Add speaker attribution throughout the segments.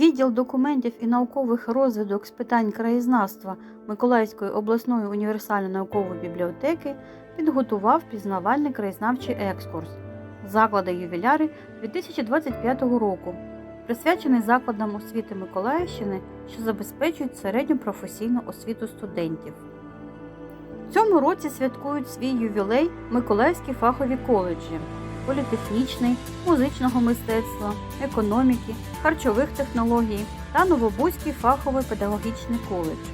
Speaker 1: Відділ документів і наукових розвідок з питань краєзнавства Миколаївської обласної універсальної наукової бібліотеки підготував пізнавальний краєзнавчий екскурс Заклади ювіляри 2025 року, присвячений закладам освіти Миколаївщини, що забезпечують середню професійну освіту студентів. В цьому році святкують свій ювілей Миколаївські фахові коледжі політехнічний, музичного мистецтва, економіки, харчових технологій та Новобузький фаховий педагогічний коледж.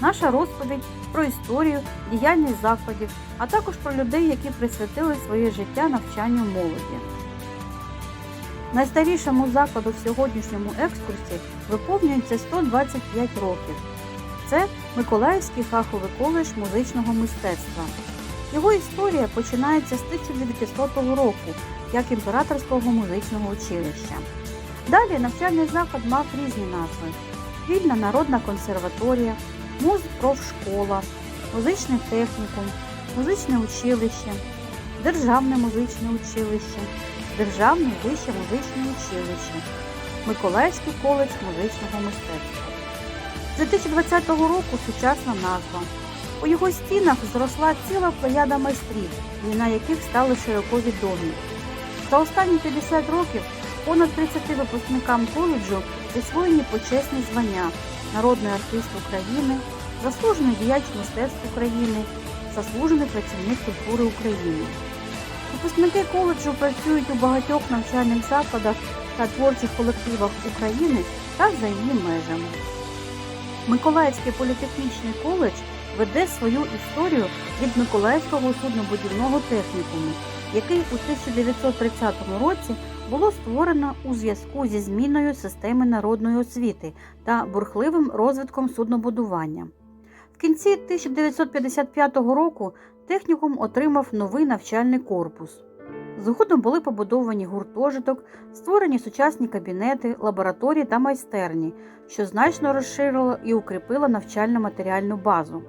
Speaker 1: Наша розповідь про історію, діяльність закладів, а також про людей, які присвятили своє життя навчанню молоді. Найстарішому закладу в сьогоднішньому екскурсі виповнюється 125 років. Це Миколаївський фаховий коледж музичного мистецтва. Його історія починається з 1900 року як імператорського музичного училища. Далі навчальний заклад мав різні назви: Вільна народна консерваторія, музпрофшкола, музичний технікум, музичне училище, Державне музичне училище, Державне вище музичне училище, Миколаївський коледж музичного мистецтва. З 2020 року сучасна назва. У його стінах зросла ціла плеяда майстрів, імена яких стали широко відомі. За останні 50 років понад 30 випускникам коледжу присвоєні почесні звання Народний артист України, заслужений діяч мистецтв України, заслужений працівник культури України. Випускники коледжу працюють у багатьох навчальних закладах та творчих колективах України та за її межами. Миколаївський політехнічний коледж веде свою історію від Миколаївського суднобудівного технікуму, який у 1930 році було створено у зв'язку зі зміною системи народної освіти та бурхливим розвитком суднобудування. В кінці 1955 року технікум отримав новий навчальний корпус. Згодом були побудовані гуртожиток, створені сучасні кабінети, лабораторії та майстерні, що значно розширило і укріпило навчально-матеріальну базу.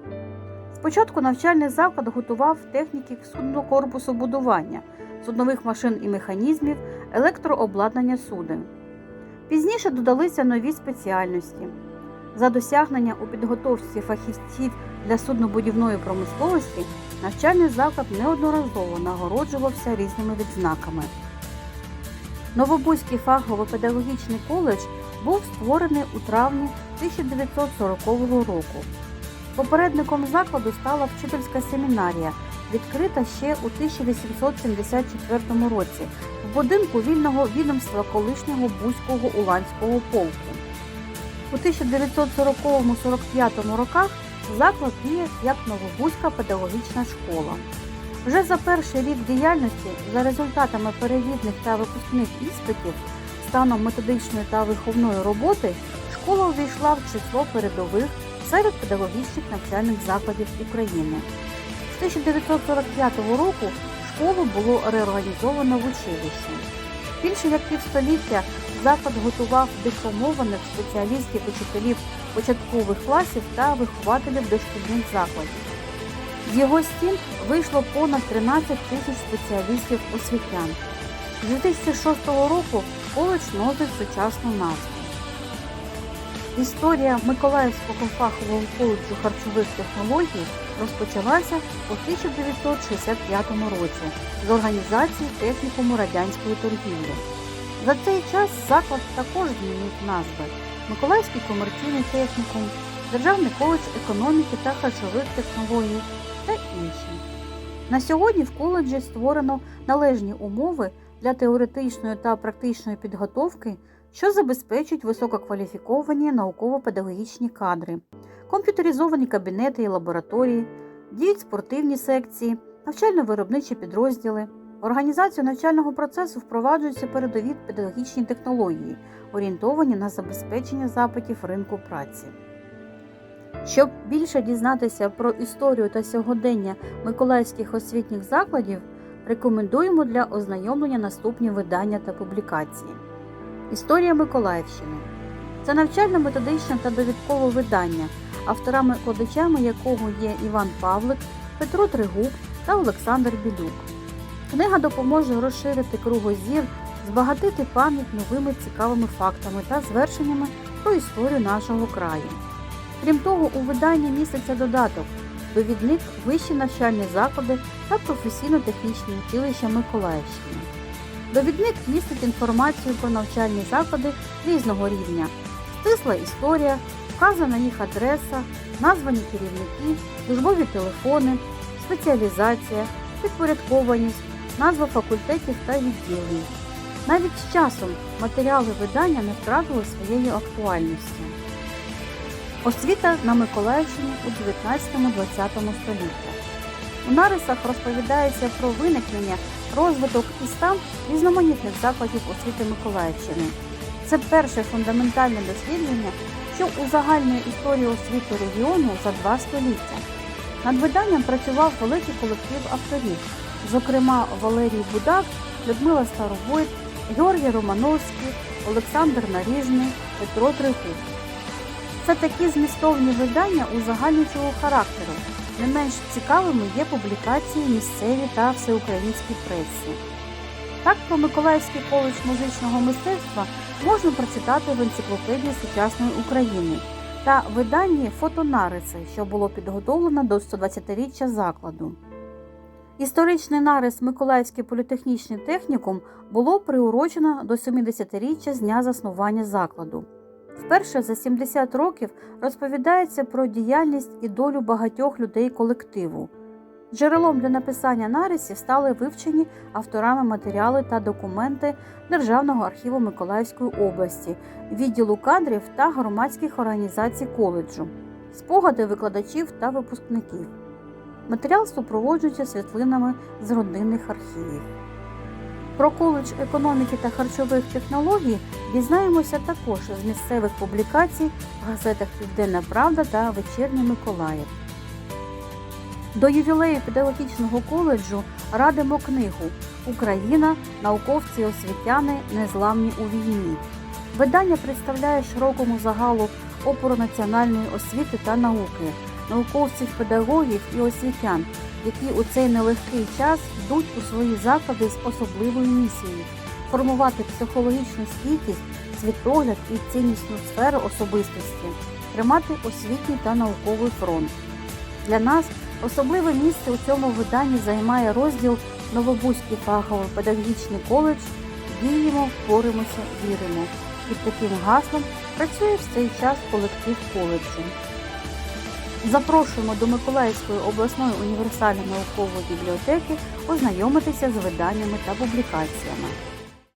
Speaker 1: Спочатку навчальний заклад готував техніки судного корпусу будування, суднових машин і механізмів, електрообладнання суден. Пізніше додалися нові спеціальності. За досягнення у підготовці фахівців для суднобудівної промисловості навчальний заклад неодноразово нагороджувався різними відзнаками. Новобузький фахово-педагогічний коледж був створений у травні 1940 року. Попередником закладу стала вчительська семінарія, відкрита ще у 1874 році в будинку вільного відомства колишнього Бузького Уланського полку. У 1940-45 роках заклад діє як Новобузька педагогічна школа. Вже за перший рік діяльності, за результатами перевідних та випускних іспитів, станом методичної та виховної роботи, школа увійшла в число передових серед педагогічних навчальних закладів України. З 1945 року школу було реорганізовано в училище. Більше як півстоліття заклад готував дипломованих спеціалістів учителів початкових класів та вихователів дошкільних закладів. З його стін вийшло понад 13 тисяч спеціалістів освітян. З 2006 року коледж носить сучасну назву. Історія Миколаївського фахового коледжу харчових технологій розпочалася у 1965 році з організації технікуму радянської торгівлі. За цей час заклад також змінив назви Миколаївський комерційний технікум, Державний коледж економіки та харчових технологій та інші. На сьогодні в коледжі створено належні умови для теоретичної та практичної підготовки, що забезпечують висококваліфіковані науково-педагогічні кадри, комп'ютеризовані кабінети і лабораторії, діють спортивні секції, навчально-виробничі підрозділи. Організацію навчального процесу впроваджуються передові педагогічні технології, орієнтовані на забезпечення запитів ринку праці. Щоб більше дізнатися про історію та сьогодення миколаївських освітніх закладів, рекомендуємо для ознайомлення наступні видання та публікації. Історія Миколаївщини це навчально-методичне та довідкове видання, авторами-кладачами якого є Іван Павлик, Петро Тригуб та Олександр Білюк. Книга допоможе розширити кругозір збагатити пам'ять новими цікавими фактами та звершеннями про історію нашого краю. Крім того, у виданні міститься додаток довідник вищі навчальні заклади та професійно-технічні училища Миколаївщини. Довідник містить інформацію про навчальні заклади різного рівня, стисла історія, вказана їх адреса, названі керівники, службові телефони, спеціалізація, підпорядкованість, назва факультетів та відділень. Навіть з часом матеріали видання не втратили своєї актуальності. Освіта на Миколаївщині у 19-20 століттях. У нарисах розповідається про виникнення, розвиток і стан різноманітних закладів освіти Миколаївщини. Це перше фундаментальне дослідження, що узагальнює історію освіти регіону за два століття. Над виданням працював великий колектив авторів, зокрема Валерій Будак, Людмила Старовойт, Георгій Романовський, Олександр Наріжний, Петро Тригуб. Це такі змістовні видання узагальнюючого характеру. Не менш цікавими є публікації місцеві та всеукраїнській пресі. Так про Миколаївський коледж музичного мистецтва можна прочитати в енциклопедії сучасної України та виданні Фотонариси, що було підготовлено до 120-річчя закладу. Історичний нарис Миколаївський політехнічний технікум було приурочено до 70-річчя з дня заснування закладу. Вперше за 70 років розповідається про діяльність і долю багатьох людей колективу. Джерелом для написання нарисів стали вивчені авторами матеріали та документи Державного архіву Миколаївської області, відділу кадрів та громадських організацій коледжу, спогади викладачів та випускників. Матеріал супроводжується світлинами з родинних архівів. Про коледж економіки та харчових технологій дізнаємося також з місцевих публікацій в газетах Південна Правда та Вечірній Миколаїв. До ювілею педагогічного коледжу радимо книгу Україна, науковці і освітяни незламні у війні. Видання представляє широкому загалу опору національної освіти та науки, науковців, педагогів і освітян, які у цей нелегкий час йдуть у свої заклади з особливою місією формувати психологічну стійкість, світогляд і ціннісну сферу особистості, тримати освітній та науковий фронт. Для нас особливе місце у цьому виданні займає розділ Новобузький фахово-педагогічний коледж Діємо, боремося, віримо. Під таким гаслом працює в цей час колектив коледжу. Запрошуємо до Миколаївської обласної універсальної наукової бібліотеки ознайомитися з виданнями та публікаціями.